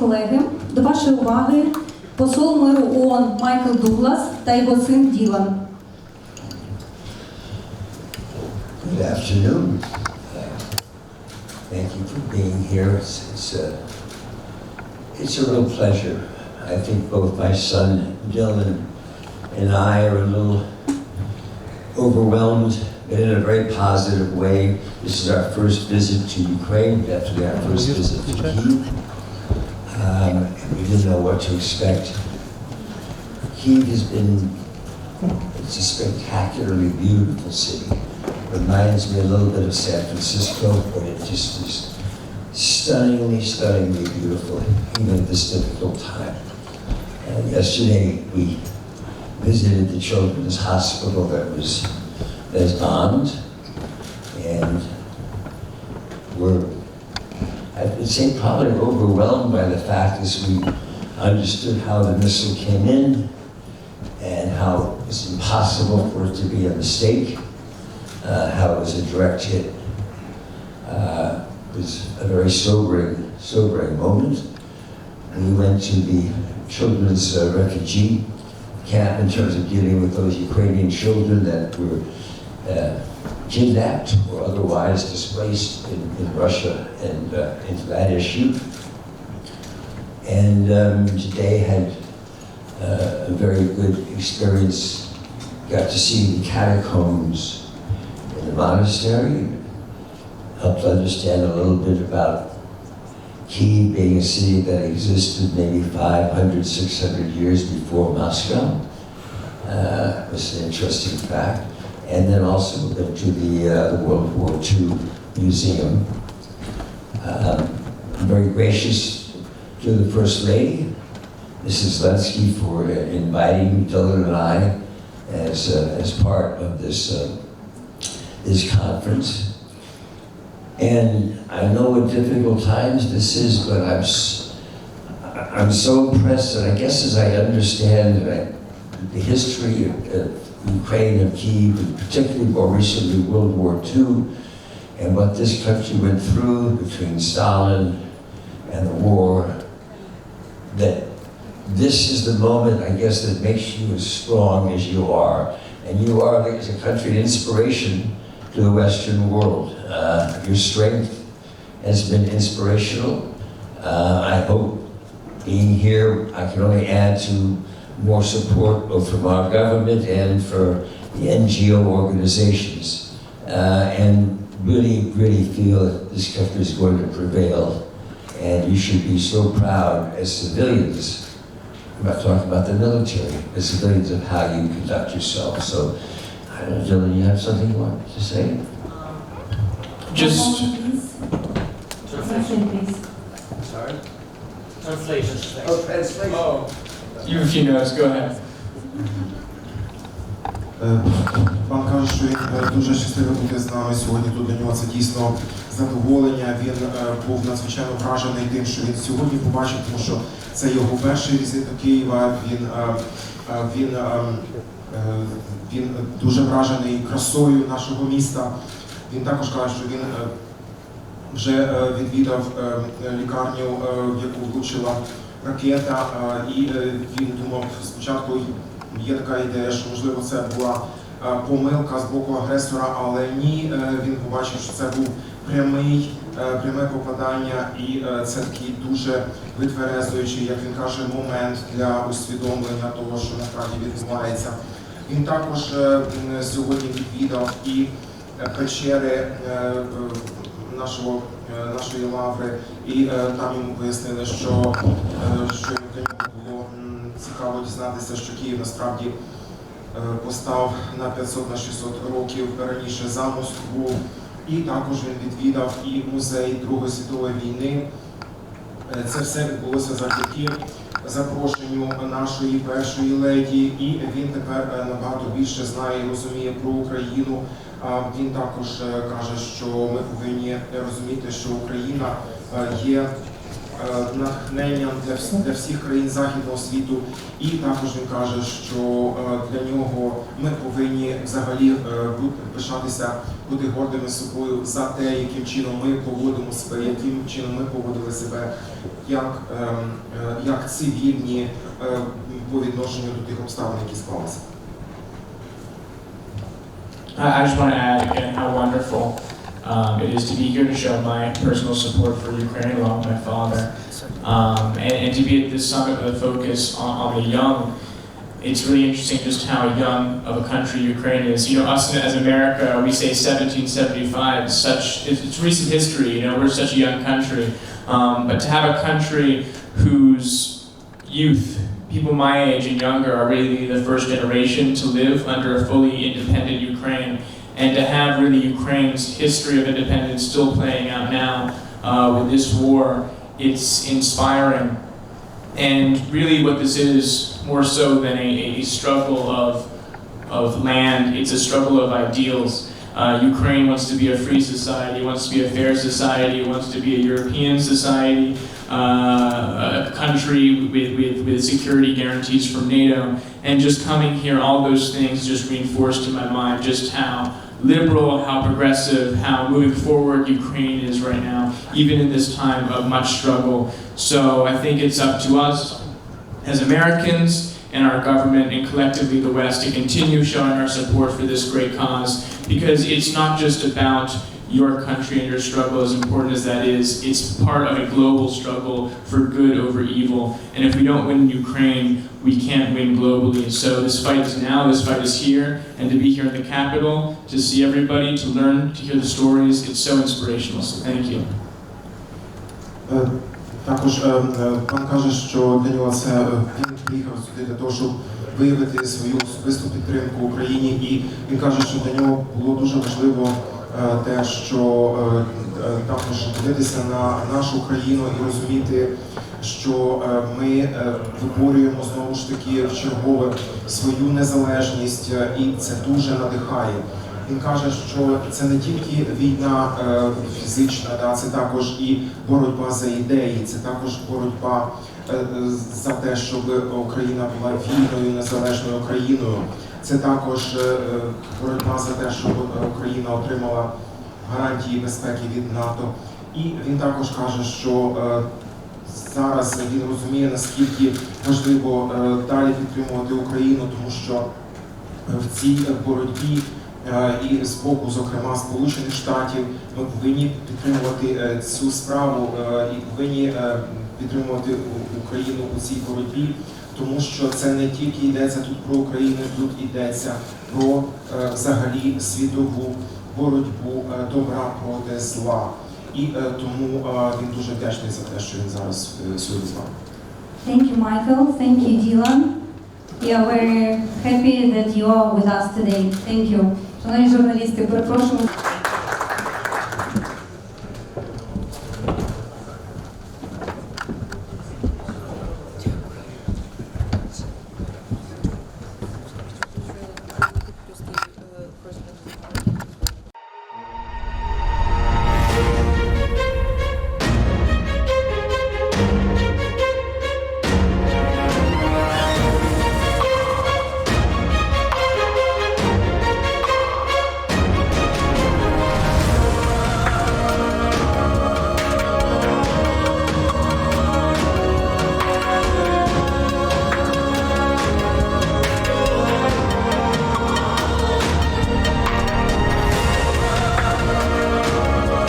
колеги, до вашої уваги посол миру ООН Майкл Дуглас та його син Ділан. Good afternoon. Uh, Thank you for being here. It's, it's a, it's a real pleasure. I think both my son Dylan and I are a little overwhelmed, but in a very positive way. This is our first visit to Ukraine, definitely our first visit to Kyiv. Um, we didn't know what to expect. Kyiv has been, it's a spectacularly beautiful city reminds me a little bit of San Francisco, but it just is stunningly, stunningly beautiful, even at this difficult time. Yesterday, we visited the children's hospital that was that is bombed, and we're, I would say, probably overwhelmed by the fact as we understood how the missile came in and how it's impossible for it to be a mistake uh, how it was a direct hit. Uh, it was a very sobering, sobering moment. We went to the children's uh, refugee camp in terms of dealing with those Ukrainian children that were uh, kidnapped or otherwise displaced in, in Russia and uh, into that issue. And um, today had uh, a very good experience. Got to see the catacombs in the monastery, helped understand a little bit about Kiev being a city that existed maybe 500, 600 years before Moscow. Uh, was an interesting fact. And then also to the, uh, the World War II Museum. Um, I'm very gracious to the First Lady, Mrs. Lensky, for uh, inviting Dylan and I as, uh, as part of this uh, this conference. And I know what difficult times this is, but I'm, I'm so impressed, and I guess as I understand that the history of Ukraine and Kiev, and particularly more recently World War II, and what this country went through between Stalin and the war, that this is the moment, I guess, that makes you as strong as you are. And you are, as a country, an inspiration to the Western world. Uh, your strength has been inspirational. Uh, I hope being here, I can only add to more support both from our government and for the NGO organizations. Uh, and really, really feel that this country is going to prevail. And you should be so proud as civilians I'm not talking about the military, as civilians of how you conduct yourself. So, I don't know, Dylan, you have something you want to say? Just, Translation, please. Sorry? Translation. thanks. Oh, translation. Oh, you a few notes, go ahead. Е, Пан каже, що він е, дуже щасливий бути з нами сьогодні. Тут для нього це дійсно задоволення. Він е, був надзвичайно вражений тим, що він сьогодні побачив, тому що це його перший візит до Києва. Він, він, він дуже вражений красою нашого міста. Він також каже, що він вже відвідав лікарню, в яку влучила ракета, і е, він думав спочатку є така ідея, що можливо це була помилка з боку агресора, але ні, е, він побачив, що це був прямий, е, пряме попадання, і це такий дуже витверезуючий, як він каже, момент для усвідомлення того, що насправді відбувається. Він також сьогодні відвідав і печери нашого, нашої лаври, і е, там йому пояснили, що, е, що було цікаво дізнатися, що Київ насправді е, постав на 500 на 600 років раніше за Москву. І також він відвідав і музей Другої світової війни. Це все відбулося завдяки запрошенню нашої першої леді, і він тепер набагато більше знає і розуміє про Україну. Він також каже, що ми повинні розуміти, що Україна є е, натхненням для, всіх країн західного світу. І також він каже, що е, для нього ми повинні взагалі е, пишатися, бути гордими собою за те, яким чином ми поводимо себе, яким чином ми поводили себе як, ем, е, як цивільні е, по відношенню до тих обставин, які склалися. I just want to add again how wonderful um, it is to be here to show my personal support for Ukraine along with my father. Um, and, and to be at this summit with a focus on, on the young. It's really interesting just how young of a country Ukraine is. You know, us as America, we say 1775, such, it's, it's recent history, you know, we're such a young country. Um, but to have a country whose youth, people my age and younger, are really the first generation to live under a fully independent Ukraine, and to have really Ukraine's history of independence still playing out now uh, with this war, it's inspiring. And really, what this is, more so than a, a struggle of, of land, it's a struggle of ideals. Uh, Ukraine wants to be a free society, wants to be a fair society, wants to be a European society, uh, a country with, with, with security guarantees from NATO. And just coming here, all those things just reinforced in my mind just how liberal, how progressive, how moving forward Ukraine is right now, even in this time of much struggle. So I think it's up to us as Americans and our government and collectively the West to continue showing our support for this great cause because it's not just about your country and your struggle, as important as that is, it's part of a global struggle for good over evil. And if we don't win Ukraine, we can't win globally. So this fight is now, this fight is here, and to be here in the capital, to see everybody, to learn, to hear the stories, it's so inspirational. So thank you. Е, Також е, е, пан каже, що для нього це е, він приїхав сюди для того, щоб виявити свою особисту підтримку Україні, і він каже, що для нього було дуже важливо е, Те, що е, е, також дивитися на нашу країну і розуміти, що е, ми е, виборюємо знову ж таки в чергове свою незалежність, е, і це дуже надихає. Він каже, що це не тільки війна е, фізична, да, це також і боротьба за ідеї, це також боротьба е, е, за те, щоб Україна була вільною, незалежною країною. Це також е, е, боротьба за те, щоб е, Україна отримала гарантії безпеки від НАТО. І він також каже, що зараз він розуміє, наскільки важливо далі підтримувати Україну, тому що в цій боротьбі і з боку, зокрема, Сполучених Штатів, ми повинні підтримувати цю справу і повинні підтримувати Україну у цій боротьбі, тому що це не тільки йдеться тут про Україну, тут йдеться про е, взагалі світову боротьбу е, добра проти зла. І е, тому він дуже вдячний за те, що він зараз сьогодні з нами. Thank you, Michael. Thank you, Dylan. Yeah, we're happy that you are with us today. Thank you. Шановні журналісти, перепрошую.